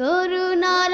করুণার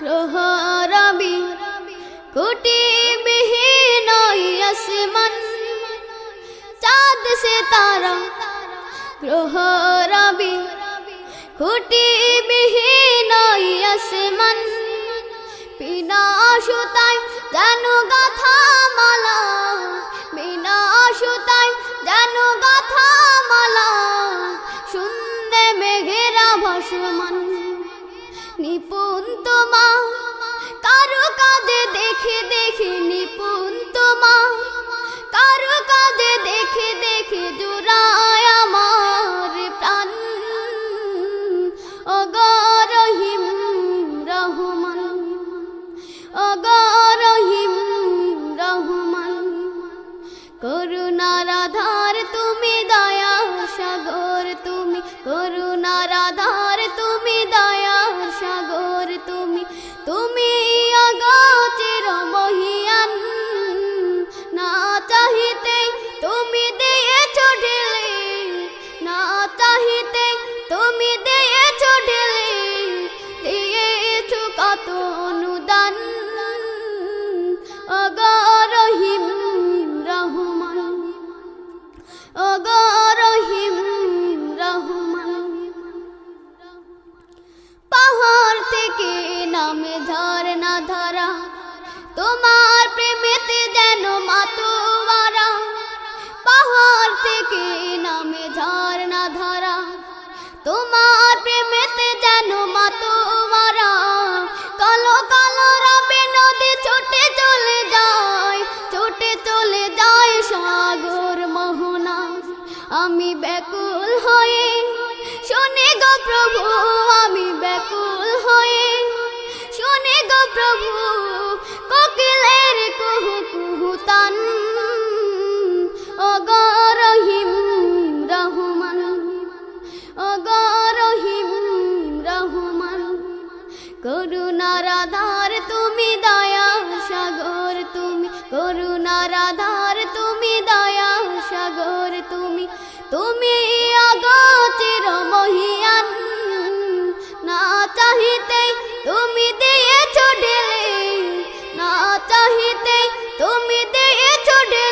গ্রহ রবি কোটি বিহীন আসমান। চাঁদ সে তারা গ্রহ রবি কোটি বিহীন আসমান। বিনা সুতায় যেন গাথা মালা বিনা সুতায় যেন গাথা মালা। শূন্যে মেঘেরা ভাসমান, নিপুণ তোমা আধার তুমি দয়া সাগর, তুমি তুমি অগচির মহিয়ান। না চাহিতে তুমি দিয়েছ ঢেলে, না চাহিতে তুমি দিয়েছ ঢেলে, দিয়েছ কত অনুদান অগো রহিম রহমান, অগো নামে ঝর্ণা ধারা, তোমার প্রেমেতে যেন মাতোয়ারা, পাহাড় থেকে নামে ঝর্ণা ধারা, তোমার প্রেমেতে যেন মাতোয়ারা, কালো কালো রবে নদী ছুটে চলে যায়, ছুটে চলে যায় সাগর মোহনা। আমি ব্যাকুল হয়ে, শুনে গো প্রভু করুণারাধার তুমি দয়া, সাগর তুমি করুণারাধার তুমি দয়া, সাগর তুমি তুমি আগাচির মহিয়ান না চাহিতে তুমি দিয়ে ছোটে না চাহিতে তুমি দিয়ে ছোটে